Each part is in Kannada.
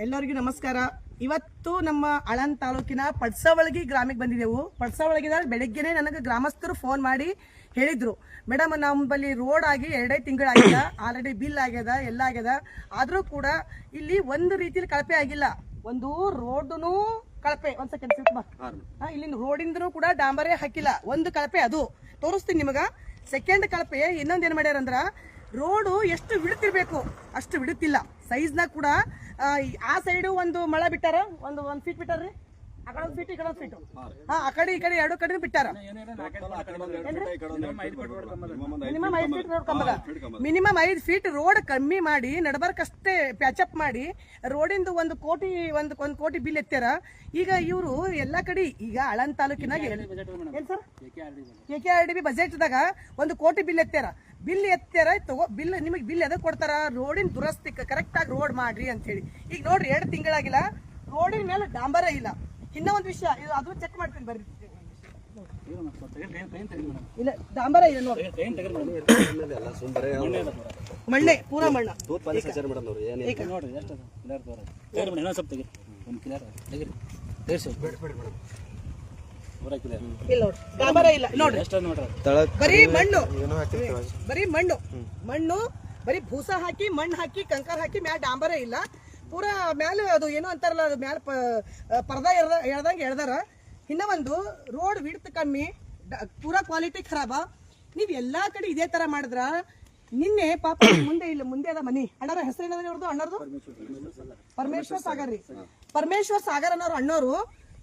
ಎಲ್ಲರಿಗೂ ನಮಸ್ಕಾರ. ಇವತ್ತು ನಮ್ಮ ಅಳನ್ ತಾಲೂಕಿನ ಪಡ್ಸವಳಗಿ ಗ್ರಾಮಕ್ಕೆ ಬಂದಿದ್ದೆವು. ಪಡ್ಸವಳಗಿದ ಬೆಳಗ್ಗೆನೆ ನನಗೆ ಗ್ರಾಮಸ್ಥರು ಫೋನ್ ಮಾಡಿ ಹೇಳಿದ್ರು. ಮೇಡಮ್ ನಮ್ಮಲ್ಲಿ ರೋಡ್ ಆಗಿ ಎರಡೇ ತಿಂಗಳಾಗ್ಯದ ಆಲ್ರೆಡಿ ಬಿಲ್ ಆಗ್ಯದ ಎಲ್ಲ ಆಗ್ಯದ. ಆದರೂ ಕೂಡ ಇಲ್ಲಿ ಒಂದು ರೀತಿಯಲ್ಲಿ ಕಳಪೆ ಆಗಿಲ್ಲ. ಒಂದು ರೋಡ್ನು ಕಳಪೆ. ಒಂದ್ ಸೆಕೆಂಡ್ ಇಲ್ಲಿಂದ ರೋಡಿಂದನೂ ಕೂಡ ಡಾಂಬರೇ ಹಾಕಿಲ್ಲ. ಒಂದು ಕಳಪೆ ಅದು. ತೋರಿಸ್ತೀನಿ ನಿಮಗ. ಸೆಕೆಂಡ್ ಕಳಪೆ ಇನ್ನೊಂದೇನು ಮಾಡ್ಯಾರಂದ್ರ ರೋಡು ಎಷ್ಟು ಬಿಡುತ್ತಿರ್ಬೇಕು ಅಷ್ಟು ಬಿಡುತ್ತಿಲ್ಲ ಸೈಜ್ನಾಗ ಕೂಡ ಆ, ಸೈಡು ಒಂದು ಮಳ ಬಿಟ್ಟಾರ? ಒಂದು ಒಂದ್ ಫೀಟ್ ಬಿಟ್ಟಾರ್ರಿ? ಆ ಕಡೆ ಒಂದು ಫೀಟ್ ಈ ಕಡೆ ಒಂದು ಫೀಟ್ ಹಾ ಆ ಕಡೆ ಈ ಕಡೆ ಎರಡು ಕಡೆ ಬಿಟ್ಟಾರ ಮಿನಿಮಮ್ ಐದು ಫೀಟ್ ರೋಡ್ ಕಂಬದ. ಮಿನಿಮಮ್ ಐದು ಫೀಟ್ ರೋಡ್ ಕಮ್ಮಿ ಮಾಡಿ ನಡಬರ್ಕಷ್ಟೇ ಪ್ಯಾಚಪ್ ಮಾಡಿ ರೋಡಿಂದು ಒಂದು ಕೋಟಿ ಒಂದು ಒಂದು ಕೋಟಿ ಬಿಲ್ ಎತ್ತಾರ? ಈಗ ಇವರು ಎಲ್ಲಾ ಕಡೆ ಈಗ ಅಳನ್ ತಾಲೂಕಿನಾಗ ಏನ್ sir? K K R D B ಬಜೆಟ್ದಾಗ ಒಂದು ಕೋಟಿ ಬಿಲ್ ಎತ್ತಾರ? ಬಿಲ್ ಎತ್ತಾರ ತಗೋ ಬಿಲ್ ನಿಮಗೆ ಬಿಲ್ ಎದಕ್ ಕೊಡ್ತಾರ? ರೋಡಿನ ದುರಸ್ತಿ ಕರೆಕ್ಟ್ ಆಗಿ ರೋಡ್ ಮಾಡ್ರಿ ಅಂತ ಹೇಳಿ. ಈಗ ನೋಡ್ರಿ ಎರಡು ತಿಂಗಳಾಗಿಲ್ಲ ರೋಡಿನ ಮೇಲೆ ಡಾಂಬರ ಇಲ್ಲ. ಇನ್ನ ಒಂದು ವಿಷಯ ಇದು ಅದು ಚೆಕ್ ಮಾಡ್ತೀನಿ ಬರ್ರಿ. ಇಲ್ಲ ಡಾಂಬರ ಇಲ್ಲ ನೋಡಿ. ಮಣ್ಣೆ ಪೂರಾ ಮಣ್ಣ. ಈಗ ಇಲ್ಲ ನೋಡ್ರಿ ಡಾಂಬರ ಇಲ್ಲ ನೋಡ್ರಿ ಬರೀ ಮಣ್ಣು. ಬರೀ ಮಣ್ಣು. ಮಣ್ಣು ಬರೀ ಭೂಸ ಹಾಕಿ ಮಣ್ಣು ಹಾಕಿ ಕಂಕರ್ ಹಾಕಿ ಮ್ಯಾಲ ಡಾಂಬರ ಇಲ್ಲ. ಪೂರಾ ಮ್ಯಾಲ ಅದು ಏನೋ ಅಂತಾರಲ್ಲ ಅದು ಮ್ಯಾಲ ಪರ್ದ ಎಳ್ದ ಎಳ್ದಂಗೆ ಎಳ್ದಾರ ಇನ್ನ ಒಂದು ರೋಡ್ ವಿಡ್ತ್ ಕಮ್ಮಿ ಪೂರಾ ಕ್ವಾಲಿಟಿ ಖರಾಬ. ನೀವು ಎಲ್ಲಾ ಕಡೆ ಇದೇ ತರ ಮಾಡಿದ್ರ ನಿನ್ನೆ ಪಾಪ ಮುಂದೆ ಇಲ್ಲ ಮುಂದೆ ಅದ ಮನಿ. ಅಣ್ಣರ ಹೆಸರು ಏನದ ಅವ್ರದ್ದು ಅಣ್ಣರದು? ಪರಮೇಶ್ವರ್ ಸಾಗರ್ ರೀ. ಪರಮೇಶ್ವರ್ ಸಾಗರ್ ಅನ್ನೋರು ಅಣ್ಣೋರು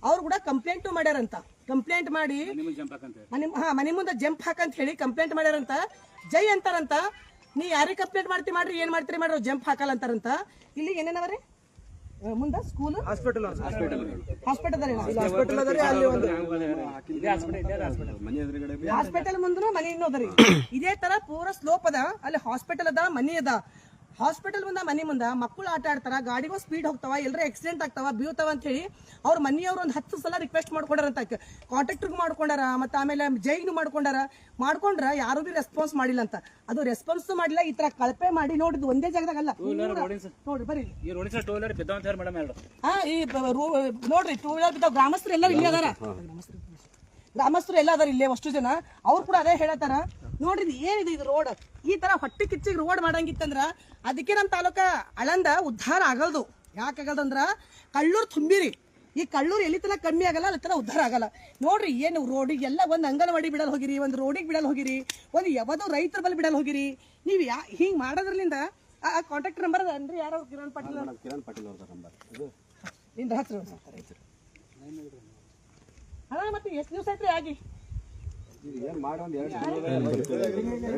ಅವ್ರು ಕೂಡ ಕಂಪ್ಲೇಂಟ್ ಮಾಡ್ಯಾರಂತ. ಕಂಪ್ಲೇಂಟ್ ಮಾಡಿ ಮನೆ ಹಾ ಮನೆ ಮುಂದೆ ಜಂಪ್ ಹಾಕಂತ ಹೇಳಿ ಕಂಪ್ಲೇಂಟ್ ಮಾಡ್ಯಾರಂತ. ಜೈ ಅಂತಾರಂತ. ನೀ ಯಾರಿಗೆ ಕಂಪ್ಲೇಂಟ್ ಮಾಡ್ತಿ ಮಾಡ್ರಿ ಏನ್ ಮಾಡ್ತೀರಿ ಮಾಡ್ರಿ ಜಂಪ್ ಹಾಕಲ್ಲ ಅಂತಾರಂತ ಇಲ್ಲಿ ಏನೇನವರಿ? ಮುಂದ ಸ್ಕೂಲ್ ಹಾಸ್ಪಿಟಲ್ ಹಾಸ್ಪಿಟಲ್ ಅಲ್ಲಿ ಒಂದು. ಹಾಸ್ಪಿಟಲ್ ಮುಂದನು ಮನೆ ಇನ್ನೋದರಿ. ಇದೇ ತರ ಪೂರ ಸ್ಲೋಪ್ ಅದ ಅಲ್ಲಿ ಹಾಸ್ಪಿಟಲ್ ಅದ ಮನಿ ಅದ. ಹಾಸ್ಪಿಟಲ್ ಮುಂದೆ ಮನೆ ಮುಂದೆ ಮಕ್ಕಳು ಆಟ ಆಡ್ತಾರ ಗಾಡಿಗೂ ಸ್ಪೀಡ್ ಹೋಗ್ತಾವ ಎಲ್ಲರೂ ಆಕ್ಸಿಡೆಂಟ್ ಆಗ್ತಾವ ಬೀಳ್ತಾವ ಅಂತ ಹೇಳಿ ಅವ್ರ ಮನಿಯವ್ರು ಒಂದು ಹತ್ತು ಸಲ ರಿಕ್ವೆಸ್ಟ್ ಮಾಡ್ಕೊಂಡಾರಂತ ಕಾಂಟ್ರಾಕ್ಟರ್ಗೂ ಮಾಡ್ಕೊಂಡಾರ ಮತ್ತೆ ಆಮೇಲೆ ಜೈನು ಮಾಡ್ಕೊಂಡಾರ. ಮಾಡ್ಕೊಂಡ್ರ ಯಾರು ಬಿ ರೆಸ್ಪಾನ್ಸ್ ಮಾಡಿಲ್ಲ ಅಂತ. ಅದು ರೆಸ್ಪಾನ್ಸ್ ಮಾಡಿಲ್ಲ ಈ ತರ ಕಳಪೆ ಮಾಡಿ ನೋಡಿದ್ ಒಂದೇ ಬರೀ ಬಿದ್ದಾವ ಅಂತ ಮೇಡಮ್ ಎರಡು. ಹಾ ಈ ನೋಡ್ರಿ ಟೂ ವೀಲರ್ ಬಿದ್ದಾವ ಗ್ರಾಮಸ್ಥರು ಎಲ್ಲರೂ ಇಲ್ಲಿ ಅದಾರ. ಗ್ರಾಮಸ್ಥರು ಎಲ್ಲ ಅದಾರ ಇಲ್ಲೇ ಅಷ್ಟು ಜನ. ಅವ್ರು ಕೂಡ ಅದೇ ಹೇಳತ್ತಾರ ನೋಡ್ರಿ ಇದು ಏನಿದೆ ಇದು ರೋಡ್ ಈ ತರ ಹೊಟ್ಟೆ ಕಿಚ್ಚಿಗೆ ರೋಡ್ ಮಾಡಂಗಿತ್ತಂದ್ರ ಅದಕ್ಕೆ ನಮ್ಮ ತಾಲೂಕ ಅಳಂದ ಉದ್ಧಾರ ಆಗಲ್ದು. ಯಾಕಾಗಲ್ದಂದ್ರ ಕಳ್ಳೂರು ತುಂಬಿರಿ. ಈ ಕಳ್ಳೂರು ಎಲ್ಲಿ ತನಕ ಕಮ್ಮಿ ಆಗಲ್ಲ ಅಲ್ಲಿ ತನಕ ಉದ್ಧಾರ ಆಗಲ್ಲ. ನೋಡ್ರಿ ಏನು ರೋಡಿಗೆ ಎಲ್ಲ ಒಂದು ಅಂಗನವಾಡಿ ಬಿಡಲು ಹೋಗಿರಿ ಒಂದು ರೋಡಿಗೆ ಬಿಡಲು ಹೋಗಿರಿ ಒಂದು ಯಾವ್ದೋ ರೈತರ ಬಲ್ಲಿ ಬಿಡಲ್ ಹೋಗಿರಿ. ನೀವು ಯಾ ಹಿಂಗ್ ಮಾಡೋದ್ರಲಿಂದ ಆ ಕಾಂಟ್ಯಾಕ್ಟ್ ನಂಬರ್ ಅಂದ್ರೆ ಯಾರೋ ಕಿರಣ್ ಪಾಟೀಲ್. ಕಿರಣ್ ಪಾಟೀಲ್ ಅವ್ರ ನಂಬರ್ನಿಂದ ಹತ್ರ ಅಣ್ಣ ಮತ್ತೆ ಎಷ್ಟು ದಿವಸ ಆಯ್ತ್ರಿ ಆಗಿ? ತಿಂಗಳು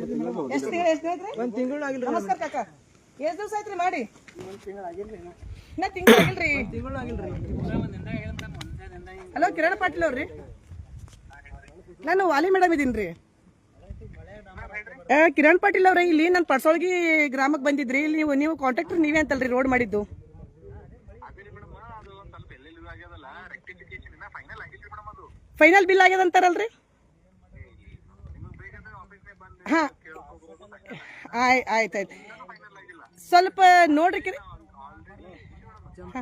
ತಿಂಗಳು ಎಷ್ಟು ತಿಂಗಳು ಎಷ್ಟು ಆಯ್ತ್ರಿ? ಒಂದ್ ತಿಂಗಳು ಆಗಿಲ್ಲ ನಮಸ್ಕಾರ ಕಾಕ. ಎಷ್ಟು ದಿವಸ ಆಯ್ತ್ರಿ ಮಾಡಿ? ಇನ್ನ ತಿಂಗಳು ಆಗಿಲ್ರಿ. ತಿಂಗಳು ಆಗಿಲ್ರಿ. ಹಲೋ ಕಿರಣ್ ಪಾಟೀಲ್ ಅವ್ರಿ ನಾನು ವಾಲಿ ಮೇಡಮ್ ಇದೀನ್ರಿ. ಕಿರಣ್ ಪಾಟೀಲ್ ಅವ್ರೆ ಇಲ್ಲಿ ನಾನು ಪಡ್ಸೋಳ್ಗಿ ಗ್ರಾಮಕ್ಕೆ ಬಂದಿದ್ರಿ. ಇಲ್ಲಿ ನೀವು ನೀವು ಕಾಂಟ್ರಾಕ್ಟರ್ ನೀವೇ ಅಂತಲ್ರಿ ರೋಡ್ ಮಾಡಿದ್ದು. ಫೈನಲ್ ಬಿಲ್ ಆಗ್ಯದ ಅಂತಾರಲ್ರಿ ಹಾ. ಆಯ್, ಆಯ್ತು ಆಯ್ತು. ಸ್ವಲ್ಪ ನೋಡ್ರಿ ಕಿರಿ. ಹಾ.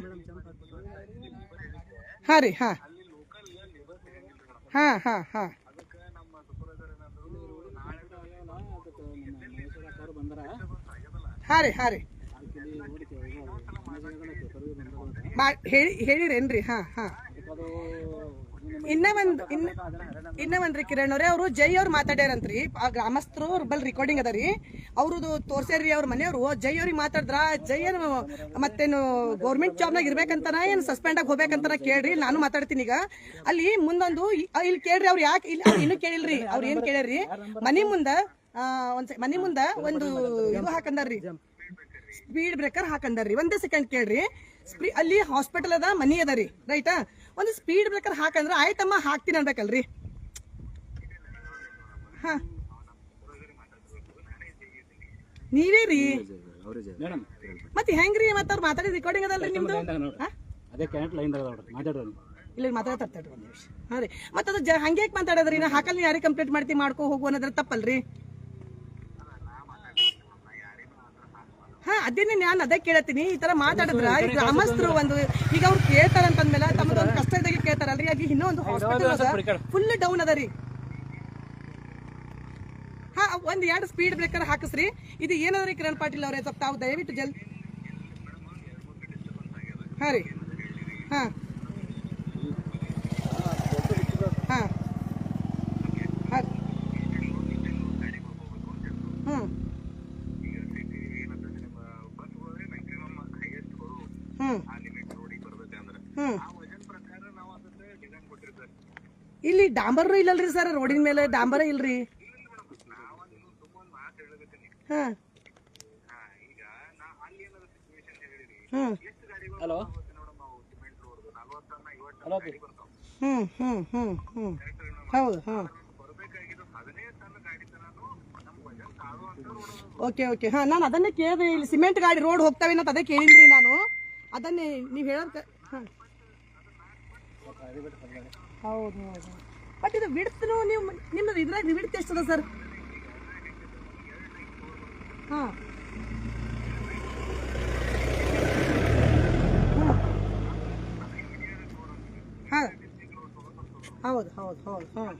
ರೀ, ಹಾ. ಹಾ ಹಾ, ಹಾಂ. ಹಾ ರೀ, ಹಾಂ ರೀ. ಹೇಳಿರೇನ್ರಿ, ಹಾ ಹಾ. ಇನ್ನ ಒಂದ್ ಇನ್ನ ಇನ್ನ ಒಂದ್ರಿ ಕಿರಣ್ ಅವ್ರೆ ಅವರು ಜೈ ಅವ್ರು ಮಾತಾಡ್ಯಾರಂತ್ರಿ. ಆ ಗ್ರಾಮಸ್ಥರು ಬಲ್ ರೆಕಾರ್ಡಿಂಗ್ ಅದ ರೀ. ಅವ್ರದ್ದು ತೋರ್ಸ್ಯಾರ್ರಿ ಅವ್ರ ಮನೆಯವರು ಜೈ ಅವ್ರಿಗೆ ಮಾತಾಡಿದ್ರ ಜೈ ಏನು ಮತ್ತೇನು ಗೌರ್ಮೆಂಟ್ ಜಾಬ್ನಾಗ ಇರ್ಬೇಕಂತನ ಏನು ಸಸ್ಪೆಂಡ್ ಆಗಿ ಹೋಗ್ಬೇಕಂತನ ಕೇಳ್ರಿ ನಾನು ಮಾತಾಡ್ತೀನಿ ಈಗ. ಅಲ್ಲಿ ಮುಂದೊಂದು ಇಲ್ಲಿ ಕೇಳ್ರಿ ಅವ್ರು ಯಾಕೆ ಇಲ್ಲಿ ಇನ್ನು ಕೇಳಿಲ್ರಿ ಅವ್ರು ಏನ್ ಕೇಳ್ಯಾರ್ರಿ? ಮನಿ ಮುಂದ ಆ, ಒಂದ್ ಸೆ- ಮನಿ ಮುಂದ ಒಂದು ಇದು ಹಾಕಂದಾರ್ರಿ. Speed breaker ಹಾಕಂದಾರ್ರಿ. ಒಂದೇ ಸೆಕೆಂಡ್ ಕೇಳ್ರಿ. ಸ್ಪೀ- ಅಲ್ಲಿ ಹಾಸ್ಪಿಟಲ್ ಅದ ಮನಿ ಅದ ರೀ ರೈಟಾ ಒಂದು ಸ್ಪೀಡ್ ಬ್ರೇಕರ್ ಹಾಕಂದ್ರೆ ಆಯ್ತಮ್ಮ ಹಾಕ್ತೀನಿ ಅನ್ಬೇಕಲ್ರಿ ಹಾ. ನೀವೇ ರೀ? ಮತ್ತೆ ಹೆಂಗ್ರಿ ಮತ್ತೆ ಅವ್ರು ಮಾತಾಡಿದ ರೆಕಾರ್ಡಿಂಗ್ ಅದಲ್ರಿ ನಿಮ್ದು? ಅದೇ ಕ್ಯಾರೆಟ್ ಲೈನ್ ಇಲ್ಲಿ ಮಾತಾಡ್ತಾರೆ ಒಂದು ನಿಮಿಷ. ಹಾ ರೀ. ಮತ್ತೆ ಅದು ಹಂಗೆ ಯಾಕೆ ಮಾತಾಡೋದ್ರಿ? ನಾ ಹಾಕಲ್ ಯಾರಿಗೆ ಕಂಪ್ಲೀಟ್ ಮಾಡ್ತಿ ಮಾಡ್ಕೊ ಹೋಗು ಅನ್ನೋದ್ರ ತಪ್ಪಲ್ರಿ? ಹಾ ಅದನ್ನೇ ನಾನು ಅದೇ ಕೇಳತ್ತೀನಿ. ಈ ತರ ಮಾತಾಡಿದ್ರ ಈ ಗ್ರಾಮಸ್ಥರು ಒಂದು ಈಗ ಅವ್ರು ಕೇಳ್ತಾರ ಅಂತಂದ್ಮೇಲೆ ತಮ್ಮದೊಂದು ಕಷ್ಟ ಇದ್ದಾಗ ಕೇಳ್ತಾರಲ್ರಿ. ಆಗಿ ಇನ್ನೊಂದು ಹಾಸ್ಪಿಟಲ್ ಫುಲ್ ಡೌನ್ ಅದ. ರೀ. ಹಾ ಒಂದ್ ಎರಡು ಸ್ಪೀಡ್ ಬ್ರೇಕರ್ ಹಾಕಿಸ್ರಿ. ಇದು ಏನದ್ರಿ ಕಿರಣ್ ಪಾಟೀಲ್ ಅವ್ರೆ? ಸ್ವಲ್ಪ ತಾವು ದಯವಿಟ್ಟು ಜಲ್ ಹಾ ರೀ. ಹಾ. ಇಲ್ಲಿ ಡಾಂಬರ್ ಇಲ್ಲಲ್ರಿ ಸರ್ ರೋಡಿನ ಮೇಲೆ ಡಾಂಬರ ಇಲ್ರಿ. ಹಾ. ಹ್ಮ್ ಹಲೋ. ಹ್ಞೂ ಹ್ಞೂ ಹ್ಞೂ ಹ್ಮ್ ಹೌದು ಓಕೆ ಓಕೆ. ಹಾ ನಾನು ಅದನ್ನೇ ಕೇಳಿದೆ ಇಲ್ಲಿ ಸಿಮೆಂಟ್ ಗಾಡಿ ರೋಡ್ ಹೋಗ್ತಾವೆ ಅಂತ ಅದೇ ಕೇಳಿದ್ರಿ ನಾನು. ಅದನ್ನೇ ನೀವು ಹೇಳೋದು ಹಾಂ. ಹೌದು ನೋಡಿ ಬಟ್ ಇದು ಬಿಡ್ತನು ನೀವು ನಿಮ್ಮದು ಇದ್ರಾಗ ವಿಡ್ತ್ ಎಷ್ಟದ ಸರ್? ಹಾಂ. ಹಾಂ. ಹೌದು ಹೌದು ಹೌದು ಹಾಂ.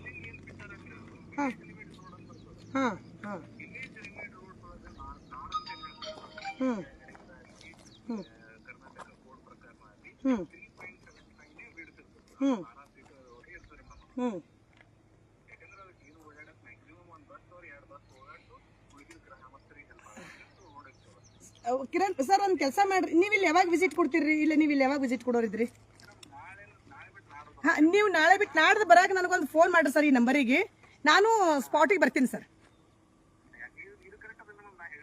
ಹಾಂ. ಹಾಂ ಹಾಂ. ಹ್ಞೂ ಹ್ಞೂ ಹ್ಞೂ ಹ್ಞೂ ಕಿರಣ್ ಸರ್ ಒಂದ್ ಕೆಲಸ ಮಾಡ್ರಿ. ನೀವು ಇಲ್ಲಿ ಯಾವಾಗ ವಿಸಿಟ್ ಕೊಡ್ತೀರಿ? ಇಲ್ಲ ನೀವು ಇಲ್ಲಿ ಯಾವಾಗ ವಿಸಿಟ್ ಕೊಡೋರಿದ್ರಿ? ಹಾ ನೀವು ನಾಳೆ ಬಿಟ್ಟು ನಾಡ್ದು ಬರಾಕ ನನಗೊಂದು ಫೋನ್ ಮಾಡ್ರಿ ಸರ್ ಈ ನಂಬರಿಗೆ. ನಾನು ಸ್ಪಾಟಿಗೆ ಬರ್ತೀನಿ ಸರ್.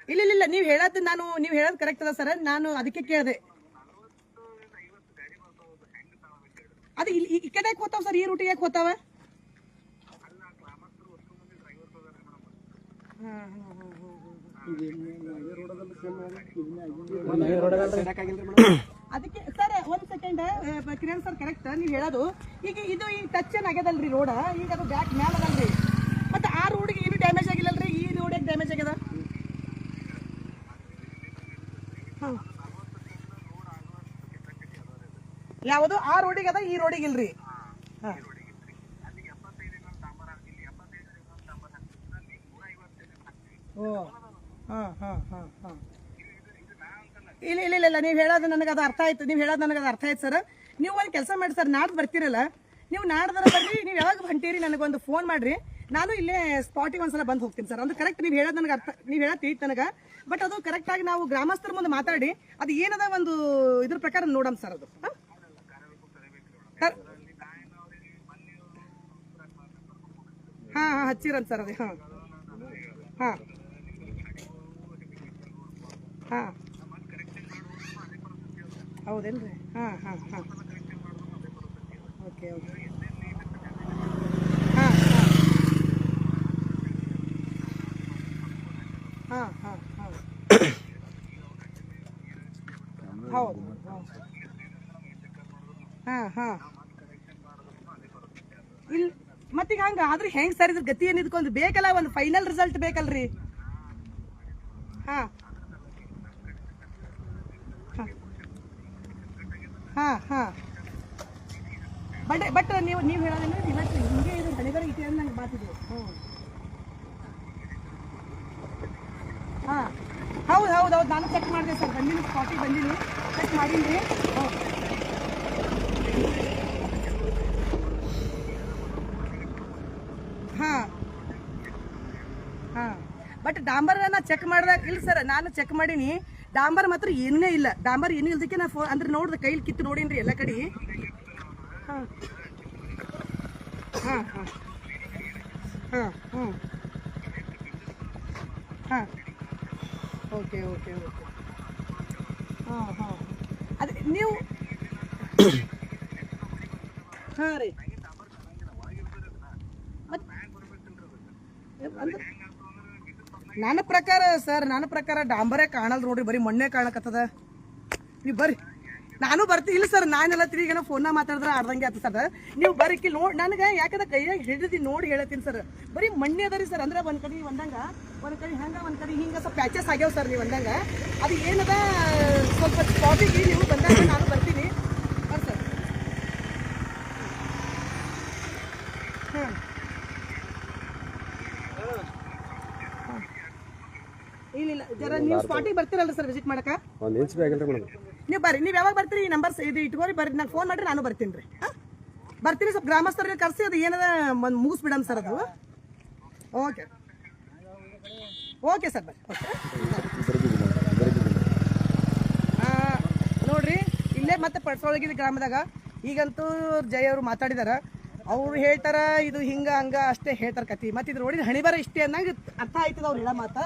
ಇಲ್ಲ ಇಲ್ಲ ಇಲ್ಲ. ನೀವು ಹೇಳೋದು ನಾನು ನೀವು ಹೇಳೋದು ಕರೆಕ್ಟ್ ಅದ ಸರ್. ನಾನು ಅದಕ್ಕೆ ಕೇಳಿದೆ. ಅದು ಇಲ್ಲಿ ಈ- ಈ ಕಡೆ ಯಾಕೆ ಹೋತಾವ ಸರ್? ಈ ರೂಟಿಗೆ ಯಾಕೆ ಹೋತಾವ? ಅದಕ್ಕೆ ಸರ್ ಒಂದ್ ಸೆಕೆಂಡ್ ಕಿರಣ್ ಸರ್ ಕರೆಕ್ಟ್ ನೀವ್ ಹೇಳೋದು. ಈಗ ಇದು ಈಗ ಟಚ್ ಆಗ್ಯದಲ್ರಿ ರೋಡ್ ಈಗ ಅದು ಬ್ಯಾಕ್ ಮ್ಯಾಲ ಮತ್ತೆ ಆ ರೋಡ್ಗೆ ಏನು ಡ್ಯಾಮೇಜ್ ಆಗಿಲ್ಲಲ್ರಿ? ಈ ರೋಡ್ ಡ್ಯಾಮೇಜ್ ಆಗ್ಯದ. ಯಾವುದು ಆ ರೋಡಿಗೆ ಅದ, ಈ ರೋಡಿಗೆ ಇಲ್ರಿ? ಹಾ. ಓ, ಹಾಂ ಹಾಂ ಹಾಂ ಹಾಂ. ಇಲ್ಲ ಇಲ್ಲ ಇಲ್ಲ ನೀವು ಹೇಳೋದು ನನಗೆ ಅದು ಅರ್ಥ ಆಯ್ತು. ನೀವು ಹೇಳೋದು ನನಗೆ ಅದು ಅರ್ಥ ಆಯ್ತು, ಸರ್. ನೀವು ಒಂದು ಕೆಲಸ ಮಾಡಿ, ಸರ್, ನಾಡ್ದು ಬರ್ತೀರಲ್ಲ? ನೀವು ನಾಡ್ದರ ಬರ್ರಿ ನೀವು ಯಾವಾಗ ಹೊಂಟೀರಿ ನನಗೊಂದು ಫೋನ್ ಮಾಡಿರಿ. ನಾನು ಇಲ್ಲೇ ಸ್ಪಾಟಿಗೆ ಒಂದ್ಸಲ ಬಂದು ಹೋಗ್ತೀನಿ, ಸರ್. ಅದು ಕರೆಕ್ಟ್ ನೀವು ಹೇಳೋದು ನನಗೆ ಅರ್ಥ, ನೀವು ಹೇಳೋದು ತಿಳಿತು ನನಗೆ. ಬಟ್ ಅದು ಕರೆಕ್ಟಾಗಿ ನಾವು ಗ್ರಾಮಸ್ಥರ ಮುಂದೆ ಮಾತಾಡಿ, ಅದು ಏನದ ಒಂದು ಇದ್ರ ಪ್ರಕಾರ ನೋಡೋಣ ಸರ್, ಅದು. ಹಾಂ? ಹಾಂ ಹಾಂ ಹಚ್ಚಿರಂತ ಸರ್, ಅದೇ, ಹಾಂ. ಹಾಂ. ಹೌದೇನ್ರಿ? ಹಾಂ ಹಾಂ ಹಾಂ. ಓಕೆ ಓಕೆ ಹಾಂ ಹಾಂ. ಹಾಂ ಹಾಂ ಹೌದು ಹಾಂ ಹಾಂ. ಇಲ್ಲ ಮತ್ತೀಗ ಹಂಗೆ, ಆದ್ರೆ ಹೆಂಗೆ ಸರ್ ಇದ್ರ ಗತಿ ಏನಿದ್ಕೊಂದು ಬೇಕಲ್ಲ, ಒಂದು ಫೈನಲ್ ರಿಸಲ್ಟ್ ಬೇಕಲ್ರಿ? ಹಾ. ಹಾ, ಹಾಂ. ಬಟ್ ಬಟ್ ನೀವು ನೀವು ಹೇಳೋದೇನು ಇವತ್ತು ಹಿಂಗೆ ಇದು ಹಣಿಬರ ಇಟ್ಟಿದೆ ನಂಗೆ ಮಾತಿದ್ರು ಹ್ಞೂ ಹಾಂ. ಹೌದು ಹೌದು ಹೌದು. ನಾನು ಚೆಕ್ ಮಾಡಿದೆ ಸರ್. ಬಂದಿನಿ ಸ್ಪಾಟಿಗೆ ಬಂದಿನಿ. ಚೆಕ್ ಮಾಡೀನಿ. ಹ್ಞೂ ಹಾಂ. ಹಾಂ. ಬಟ್ ಡಾಂಬರ್ನ ಚೆಕ್ ಮಾಡಿದಾಗ ಇಲ್ಲ ಸರ್. ನಾನು ಚೆಕ್ ಮಾಡೀನಿ. ಡಾಂಬರ್ ಮಾತ್ರ ಏನೇ ಇಲ್ಲ. ಡಾಂಬರ್ ಏನೂ ಇಲ್ದಕ್ಕೆ ನಾ ಫೋ ಅಂದ್ರೆ ನೋಡ್ದೆ, ಕೈಲಿ ಕಿತ್ತು ನೋಡೀನಿ ಎಲ್ಲ ಕಡೆ? ಹಾಂ. ಹಾಂ ಹಾಂ. ಹಾಂ, ಹ್ಞೂ. ಹಾಂ. Okay okay okay. ಹಾಂ ಹಾಂ. ಅದೇ ನೀವು ಹಾಂ ರೀ. ಅಂದ್ರೆ ನನ್ನ ಪ್ರಕಾರ ಸರ್, ನನ್ನ ಪ್ರಕಾರ ಡಾಂಬರೇ ಕಾಣಲ್ ನೋಡ್ರಿ, ಬರೀ ಮಣ್ಣೆ ಕಾಣಕತ್ತದ. ನೀವು ಬರ್ರಿ. ನಾನು ಬರ್ತೀನಿ ಇಲ್ಲ ಸರ್, ನಾನೆಲ್ಲ ತಿರುಗಿ ಫೋನ್ ಮಾತಾಡಿದ್ರೆ ಆಡ್ದಂಗೆ ಆತ ಸರ್. ನೀವು ಬರೀಕಿ ನೋಡಿ ನನಗೆ ಯಾಕಂದ್ರೆ ಕೈಯಾಗ ಹಿಡಿದಿ ನೋಡಿ ಹೇಳತ್ತೀನಿ ಸರ್. ಬರೀ ಮಣ್ಣೆ ಅದ ರೀ ಸರ್, ಅಂದ್ರೆ ಒಂದ್ ಕಡೆ ಒಂದಂಗ, ಒಂದ್ ಕಡೆ ಹಂಗ, ಒಂದ್ ಕಡೆ ಹಿಂಗ, ಸ್ವಲ್ಪ ಪ್ಯಾಚಸ್ ಆಗ್ಯಾವ ಸರ್ ನೀವು ಒಂದಂಗ ಅದು ಏನದ, ಸ್ವಲ್ಪ ಸ್ಪಾಟಿಗೆ ನೀವು ಬಂದಾಗ ನಾನು ಬರ್ತೀನಿ ಬರ್ರಿ ಸರ್ ಹಾಂ ಇಲ್ಲ ಜರ ನೀವು ಸ್ಪಾಟಿಗೆ ಬರ್ತೀರಲ್ಲ ಸರ್ ವಿಸಿಟ್ ಮಾಡಕ ಒಂದು ಇಂಚ್ ಬೇಕಲ್ರಿ ಮೇಡಮ್. ನೀವು ಬರ್ರಿ ನೀವು ಯಾವಾಗ ಬರ್ತೀರಿ ಈ ನಂಬರ್ ಇದು ಇಟ್ಕೋರಿ ಬರ್ರಿ. ನಂಗೆ ಫೋನ್ ಮಾಡ್ರಿ ನಾನು ಬರ್ತೀನಿ ರೀ. ಬರ್ತೀನಿ ಸ್ವಲ್ಪ ಗ್ರಾಮಸ್ಥರಿಗೆ ಕರೆಸಿ ಅದು ಏನದ ಒಂದು ಮುಗಿಸ್ಬಿಡಮ್ ಸರ್ ಅದು. ಓಕೆ ಓಕೆ ಸರ್ ಬರ್ರಿ. ನೋಡ್ರಿ ಇಲ್ಲೇ ಮತ್ತೆ ಪಡ್ಸೋಳಗಿದ ಗ್ರಾಮದಾಗ ಈಗಂತೂ ಜಯ ಅವರು ಮಾತಾಡಿದಾರ. ಅವ್ರು ಹೇಳ್ತಾರ ಇದು ಹಿಂಗ ಹಂಗ ಅಷ್ಟೇ ಹೇಳ್ತಾರ ಕತಿ ಮತ್ತೆ ಇದು ನೋಡಿದ ಹಣಿಬರ ಇಷ್ಟೇ ಅನ್ನಂಗ ಅರ್ಥ ಆಯ್ತದ ಅವ್ರು ಹೇಳ ಮಾತ.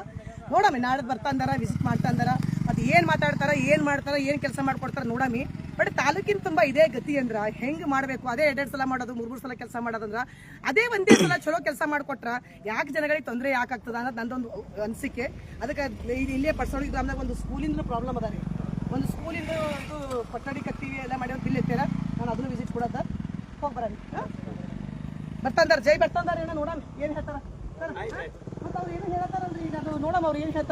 ನೋಡಮ್ಮಿ ನಾಳೆ ಬರ್ತಾಂದಾರ ವಿಸಿಟ್ ಮಾಡ್ತಾಂದಾರ ಮತ್ತು ಏನು ಮಾತಾಡ್ತಾರ, ಏನು ಮಾಡ್ತಾರ, ಏನು ಕೆಲಸ ಮಾಡ್ಕೊಡ್ತಾರ ನೋಡಮ್ಮಿ. ಬಟ್ ತಾಲೂಕಿನ ತುಂಬ ಇದೇ ಗತಿ ಅಂದ್ರ, ಹೆಂಗೆ ಮಾಡಬೇಕು, ಅದೇ ಎರಡೆರಡು ಸಲ ಮಾಡೋದು, ಮೂರು ಮೂರು ಸಲ ಕೆಲಸ ಮಾಡೋದಂದ್ರ ಅದೇ ಒಂದೇ ಸಲ ಚಲೋ ಕೆಲಸ ಮಾಡಿಕೊಟ್ರ ಯಾಕೆ ಜನಗಳಿಗೆ ತೊಂದರೆ ಯಾಕೆ ಆಗ್ತದ ಅನ್ನೋದು ನಂದೊಂದು ಅನಿಸಿಕೆ. ಅದಕ್ಕೆ ಇಲ್ಲೇ ಪಡ್ಸೋಳಿ ಗ್ರಾಮದಾಗ ಒಂದು ಸ್ಕೂಲಿಂದ ಪ್ರಾಬ್ಲಮ್ ಅದ ರೀ. ಒಂದು ಸ್ಕೂಲಿಂದ ಒಂದು ಕೊಠಡಿ ಕತ್ತಿ ಎಲ್ಲ ಮಾಡಿ ಬಿಲ್ ಎತ್ತೀರ ನಾನು ಅದನ್ನು ವಿಸಿಟ್ ಕೊಡೋದ. ಹೋಗಿ ಬರೋಣ. ಬರ್ತಾಂದಾರ ಜೈ ಬರ್ತಾಂದಾರ ಏನೋ ನೋಡೋಣ ಏನು ಹೇಳ್ತಾರ? ಅವ್ರು ಏನು ಹೇಳ್ತಾರಲ್ರಿ ಈಗ ಅದು ನೋಡಮ್ಮ ಅವ್ರು ಏನು ಹೇಳ್ತಾರ